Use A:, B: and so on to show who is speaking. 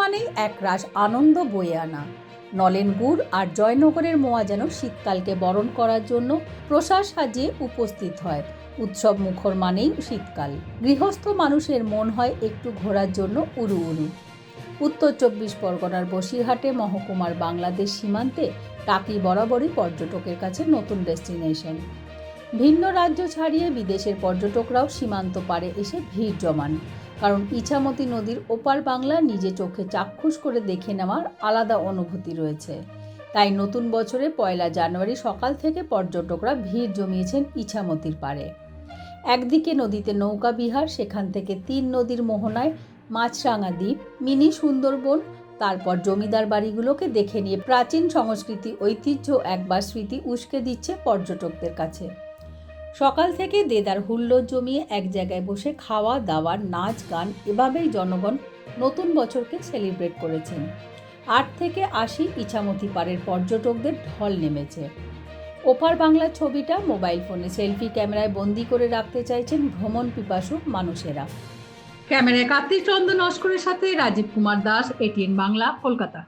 A: মানেই একরাশ আনন্দ বয়ে আনা। নলেন গুড় আর জয়নগরের মোয়া যেন শীতকালকে বরণ করার জন্য প্রসাদ সাজিয়ে উপস্থিত হয়। উৎসব মুখর মানেই শীতকাল। গৃহস্থ মানুষের মন হয় একটু ঘোরার জন্য উড়ু উড়ু উত্তর চব্বিশ পরগনার বসিরহাটে মহকুমার বাংলাদেশ সীমান্তে টাকি বরাবরই পর্যটকের কাছে নতুন ডেস্টিনেশন। ভিন্ন রাজ্য ছাড়িয়ে বিদেশের পর্যটকরাও সীমান্ত পারে এসে ভিড় জমান। কারণ ইছামতি নদীর ওপার বাংলা নিজে চোখে চাক্ষুষ করে দেখে নেওয়ার আলাদা অনুভূতি রয়েছে। তাই নতুন বছরে পয়লা জানুয়ারি সকাল থেকে পর্যটকরা ভিড় জমিয়েছেন ইছামতির পাড়ে। একদিকে নদীতে নৌকা বিহার, সেখান থেকে তিন নদীর মোহনায় মাছরাঙা দ্বীপ, মিনি সুন্দরবন, তারপর জমিদার বাড়িগুলোকে দেখে নিয়ে প্রাচীন সংস্কৃতি, ঐতিহ্য একবার স্মৃতি উস্কে দিচ্ছে পর্যটকদের কাছে। সকাল থেকে দেদার হুল্লোড় জমিয়ে এক জায়গায় বসে খাওয়া দাওয়া নাচ, গান, এভাবেই জনগণ নতুন বছরকে সেলিব্রেট করেছেন। আট থেকে আশি ইছামতি পাড়ের পর্যটকদের ঢল নেমেছে। ওপার বাংলার ছবিটা মোবাইল ফোনে সেলফি ক্যামেরায় বন্দি করে রাখতে চাইছেন ভ্রমণ পিপাসু মানুষেরা। ক্যামেরায় কার্তিক চন্দ্র নস্করের সাথে রাজীব কুমার দাস, এটিএন বাংলা, কলকাতা।